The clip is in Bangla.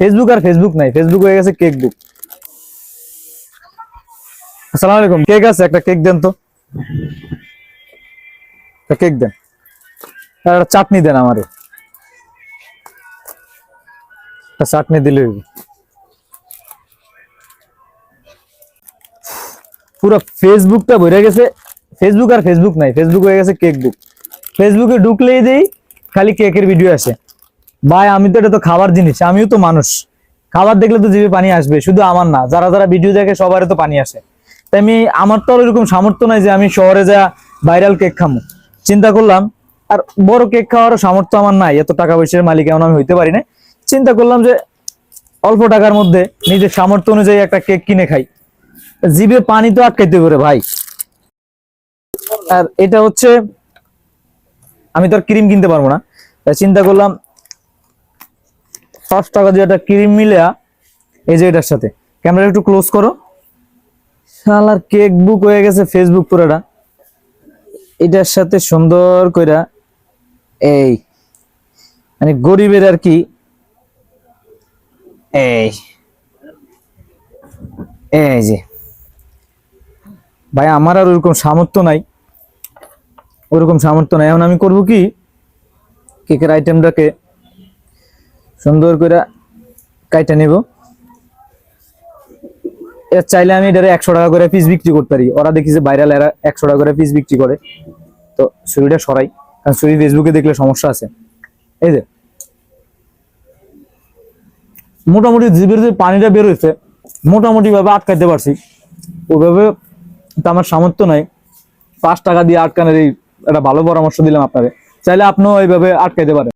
ফেসবুক আর ফেসবুক নাই। ফেসবুক হয়ে গেছে কেক বুক আসসালামু আলাইকুম। কেক আছে, একটা কেক দেন তো। একটা কেক দেন। আর একটা চাটনি দেন আমারে। একটা চাটনি দিলে হইবে। পুরো ফেসবুকটা ভরে গেছে। ফেসবুক আর ফেসবুক নাই। ফেসবুক হয়ে গেছে কেক বুক ফেসবুকে ঢুকলেই দেই, খালি কেকের ভিডিও আসে। ভাই, আমি তো এটা তো খাবার জিনিস, আমিও তো মানুষ। খাবার দেখলে তো জিভে পানি আসবে, শুধু আমার না, যারা যারা ভিডিও দেখে সবারই তো পানি আসে। তাই আমি, আমার তো এরকম সামর্থ্য নাই যে আমি শহরে যা ভাইরাল কেক খামো। চিন্তা করলাম, আর বড় কেক খাওয়ারও সামর্থ্য আমার নাই, এত টাকা পয়সার মালিক এমন আমি হইতে পারি না চিন্তা করলাম যে, অল্প টাকার মধ্যে নিজের সামর্থ্য অনুযায়ী একটা কেক কিনে খাই। জিভে পানি তো আটকাইতে পারে ভাই। আর এটা হচ্ছে, আমি তো আর ক্রিম কিনতে পারব না। চিন্তা করলাম পাঁচ টাকা দিয়ে একটা ক্রিম মিলে এই যে এটার সাথে। ক্যামেরা একটু ক্লোজ করো। শালার কেক বুক হয়ে গেছে ফেসবুক পুরোটা। এটার সাথে সুন্দর কইরা, এই মানে গরিবের আর কি, এই এই যে। ভাই, আমার আর ওরকম সামর্থ্য নাই। ওরকম সামর্থ্য নাই। এখন আমি করব কি? কেকের আইটেমটাকে সুন্দর করে কাইটা নেব। এর চাইলে আমি এটারে একশো টাকা করে পিস বিক্রি করতে পারি। ওরা দেখি যে ভাইরাল এরা একশো টাকা করে পিস বিক্রি করে। তো ছুরিটা সরাই। কারণ ছুরি ফেসবুকে দেখলে সমস্যা আছে। এই যে। মোটামুটি জিভের যে পানিটা বের হয়েছে মোটামুটি ভাবে আটকাইতে পারছি। ওইভাবে তো আমার সামর্থ্য নাই। পাঁচ টাকা দিয়ে আটকানোর এই একটা ভালো পরামর্শ দিলাম আপনারে। চাইলে আপনিও এইভাবে আটকাইতে পারেন।